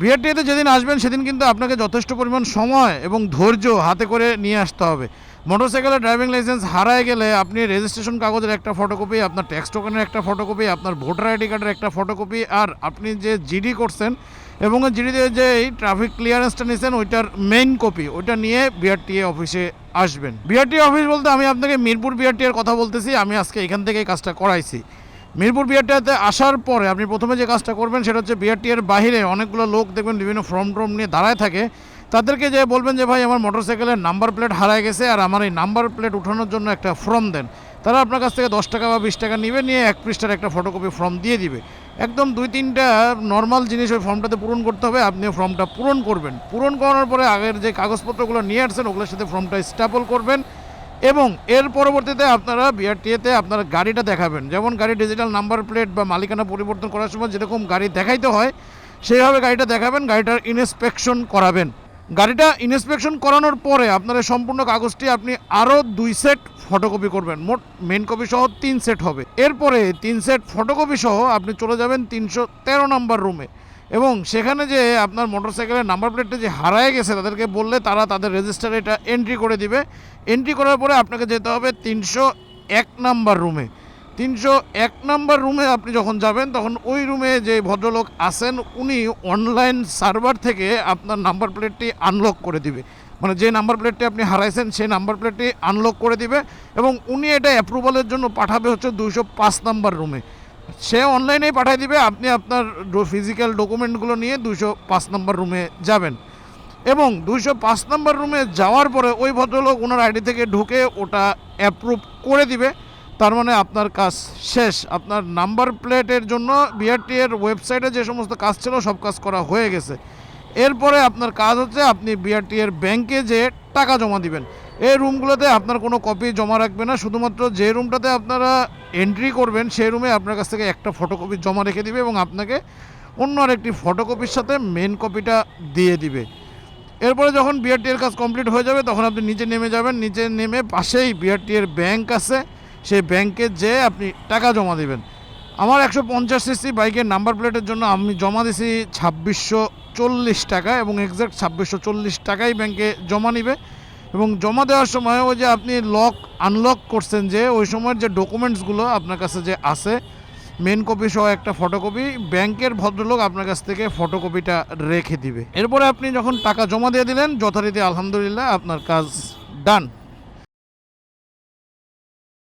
বিআরটিএতে যেদিন আসবেন, সেদিন কিন্তু আপনাকে যথেষ্ট পরিমাণ সময় এবং ধৈর্য হাতে করে নিয়ে আসতে হবে। মোটরসাইকেলের ড্রাইভিং লাইসেন্স হারায় গেলে আপনি রেজিস্ট্রেশন কাগজের একটা ফটোকপি আপনার ট্যাক্স টোকেনের একটা ফটোকপি আপনার ভোটার আইডি কার্ডের একটা ফটোকপি আর আপনি যে জিডি করছেন এবং জিডিতে যে এই ট্রাফিক ক্লিয়ারেন্সটা নিয়েছেন ওইটার মেইন কপি ওইটা নিয়ে বিআরটিএ অফিসে আসবেন। বিআরটিএ অফিস বলতে আমি আপনাকে মিরপুর বিআরটিএর কথা বলতেছি, আমি আজকে এখান থেকে এই কাজটা করাইছি। মিরপুর বিআরটিআতে আসার পরে আপনি প্রথমে যে কাজটা করবেন সেটা হচ্ছে বিআরটি এর বাইরে অনেকগুলো লোক দেখবেন বিভিন্ন ফর্ম টর্ম নিয়ে দাঁড়ায় থাকে। তাদেরকে যে বলবেন যে, ভাই, আমার মোটরসাইকেলের নাম্বার প্লেট হারায় গেছে আর আমার এই নাম্বার প্লেট উঠানোর জন্য একটা ফর্ম দেন। তারা আপনার কাছ থেকে দশ টাকা বা বিশ টাকা নিবে, নিয়ে এক পৃষ্ঠার একটা ফটোকপি ফর্ম দিয়ে দিবে। একদম দুই তিনটা নর্মাল জিনিস ওই ফর্মটাতে পূরণ করতে হবে, আপনি ফর্মটা পূরণ করবেন। পূরণ করার পরে আগের যে কাগজপত্রগুলো নিয়ে আসছেন, ওগুলোর সাথে ফর্মটা স্ট্যাপল করবেন। এবং এর পরবর্তীতে আপনারা বিআরটিএতে আপনারা গাড়িটা দেখাবেন। যেমন গাড়ি ডিজিটাল নাম্বার প্লেট বা মালিকানা পরিবর্তন করার সময় যেরকম গাড়ি দেখাইতে হয়, সেইভাবে গাড়িটা দেখাবেন, গাড়িটার ইন্সপেকশন করাবেন। গাড়িটা ইন্সপেকশন করানোর পরে আপনার সম্পূর্ণ কাগজটি আপনি আরও দুই সেট ফটোকপি করবেন। মোট মেন কপি সহ তিন সেট হবে। এরপরে তিন সেট ফটোকপি সহ আপনি চলে যাবেন তিনশো তেরো নাম্বার রুমে এবং সেখানে যে আপনার মোটরসাইকেলের নাম্বার প্লেটটা যে হারায় গেছে, তাদেরকে বললে তারা তাদের রেজিস্টারে এটা এন্ট্রি করে দিবে। এন্ট্রি করার পরে আপনাকে যেতে হবে তিনশো এক নাম্বার রুমে তিনশো এক নাম্বার রুমে আপনি যখন যাবেন, তখন ওই রুমে যে ভদ্রলোক আছেন, উনি অনলাইন সার্ভার থেকে আপনার নাম্বার প্লেটটি আনলক করে দিবে। মানে যে নাম্বার প্লেটটি আপনি হারাইছেন, সেই নাম্বার প্লেটটি আনলক করে দিবে এবং উনি এটা অ্যাপ্রুভালের জন্য পাঠাবে হচ্ছে দুইশো পাঁচ নাম্বার রুমে সে অনলাইনেই পাঠিয়ে দিবে, আপনি আপনার ফিজিক্যাল ডকুমেন্টগুলো নিয়ে দুশো পাঁচ নম্বর রুমে যাবেন। এবং দুশো পাঁচ নম্বর রুমে যাওয়ার পরে ওই ভদ্রলোক ওনার আইডি থেকে ঢুকে ওটা অ্যাপ্রুভ করে দিবে। তার মানে আপনার কাজ শেষ। আপনার নাম্বার প্লেটের জন্য বিআরটি এর ওয়েবসাইটে যে সমস্ত কাজ ছিল সব কাজ করা হয়ে গেছে। এরপরে আপনার কাজ হচ্ছে আপনি বিআরটি এর ব্যাংকে যে টাকা জমা দিবেন। এই রুমগুলোতে আপনার কোনো কপি জমা রাখবে না। শুধুমাত্র যে রুমটাতে আপনারা এন্ট্রি করবেন, সেই রুমে আপনার কাছ থেকে একটা ফটোকপি জমা রেখে দিবে এবং আপনাকে অন্য আরেকটি ফটোকপির সাথে মেন কপিটা দিয়ে দিবে। এরপরে যখন বিআরটি এর কাজ কমপ্লিট হয়ে যাবে, তখন আপনি নিচে নেমে যাবেন। নিচে নেমে পাশেই বিআরটি এর ব্যাংক আছে। সেই ব্যাংকে যেয়ে আপনি টাকা জমা দেবেন। আমার একশো পঞ্চাশ সিসি বাইকের নাম্বার প্লেটের জন্য আমি জমা দিছি ছাব্বিশশো চল্লিশ টাকা এবং এক্স্যাক্ট ছাব্বিশশো চল্লিশ টাকাই ব্যাংকে জমা নিবে। এবং জমা দেওয়ার সময় ওই যে আপনি লক আনলক করছেন যে, ওই সময়ের যে ডকুমেন্টসগুলো আপনার কাছে যে আছে মেন কপি সহ একটা ফটোকপি ব্যাংকের ভদ্রলোক আপনার কাছ থেকে ফটোকপিটা রেখে দিবে। এরপরে আপনি যখন টাকা জমা দিয়ে দিলেন, যথারীতি আলহামদুলিল্লাহ আপনার কাজ ডান